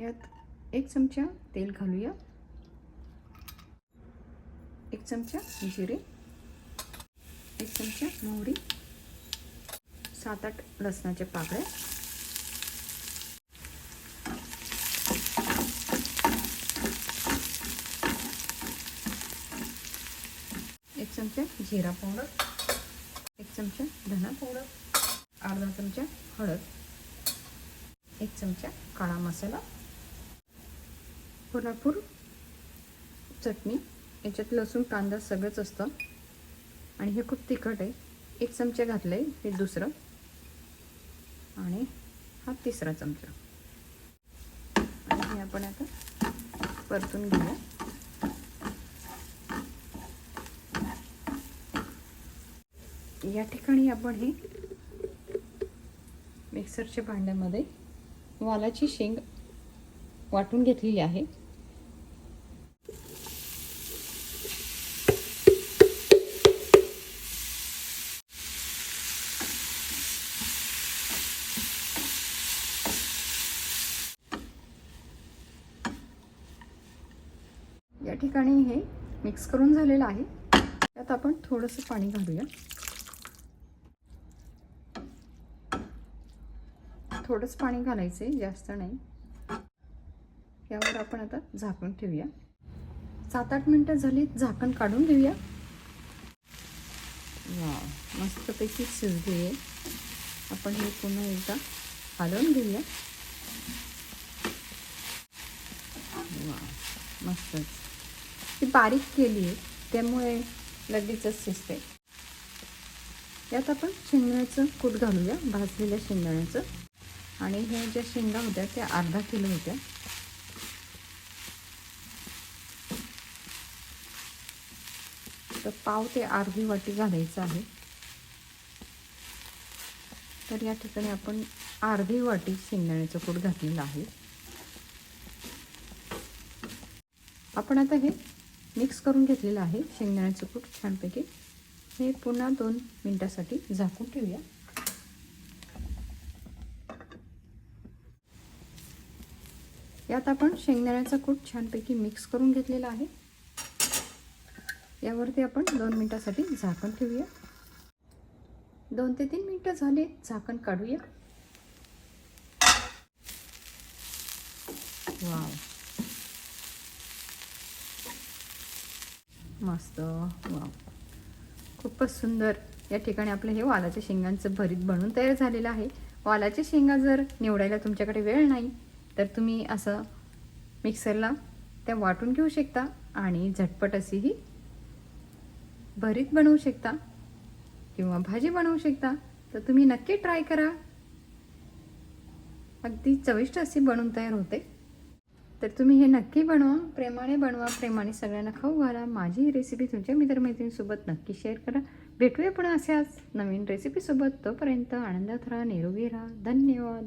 यात एक चमचा तेल घालूया. एक चमचा जिरे. एक चमचा मोहरी. सात आठ लसणाच्या पाकळ्या एक चमचा जिरा पावडर. एक चमचा धना पावडर. अर्धा चमचा हळद. एक चमचा काळा मसाला. कोल्हापूर चटणी याच्यात लसूण कांदा सगळंच असतं. आणि हे खूप तिखट आहे. एक चमचा घातलं आहे हे दुसरं. आणि हा तिसरा चमचा. आणि हे आपण आता परतून घेऊया. या ठिकाणी आपण हे मिक्सरच्या भांड्यामध्ये वालाची शेंग वाटून घेतलेली आहे. या ठिकाणी हे मिक्स करून झालेलं आहे. त्यात आपण थोडंसं पाणी घालूया. थोडंच पाणी घालायचं आहे जास्त नाही. यावर आपण आता झाकून ठेवूया. सात आठ मिनटं झाली झाकण काढून घेऊया. वा मस्तपैकी शिजली आहे आपण हे पुन्हा एकदा हलवून घेऊया. वा मस्तच. बारीक केली आहे त्यामुळे लगेचच शिजते. यात आपण शेंगदाण्याचं कूट घालूया भाजलेल्या शेंगदाण्याचं. आणि हे ज्या शेंगा होत्या त्या अर्धा किलो होत्या. तर पाव ते अर्धी वाटी घालायचं आहे. तर या ठिकाणी आपण अर्धी वाटी शेंगदाण्याचं कूट घातलेलं आहे. आपण आता हे मिक्स करून घेतलेलं आहे शेंगदाण्याचं कूट छानपैकी. हे पुन्हा दोन मिनटासाठी झाकून ठेवूया. यात आपण शेंगदाण्याचा कूट छानपैकी मिक्स करून घेतलेला आहे. यावरती आपण दोन मिनटासाठी झाकण ठेवूया. दोन ते तीन मिनटं झाले झाकण काढूया. वाव. मस्त. वा खूपच सुंदर. या ठिकाणी आपलं हे वालाच्या शेंगांचं भरीत बनून तयार झालेलं आहे. वालाच्या शेंगा जर निवडायला तुमच्याकडे वेळ नाही तर तुम्ही असं मिक्सरला त्या वाटून घेऊ शकता आणि झटपट अशी ही भरीत बनवू शकता किंवा भाजी बनवू शकता. तर तुम्ही नक्की ट्राय करा. अगदी चविष्ट अशी बनून तयार होते. तर तुम्ही हे नक्की बनवा प्रेमाने बनवा प्रेमाने सगळ्यांना खाऊ घाला. माझी ही रेसिपी तुमच्या मित्रमैत्रिणींसोबत नक्की शेअर करा. भेटूया पण अशाच नवीन रेसिपीसोबत तोपर्यंत आनंदात राहा निरोगी राहा. धन्यवाद.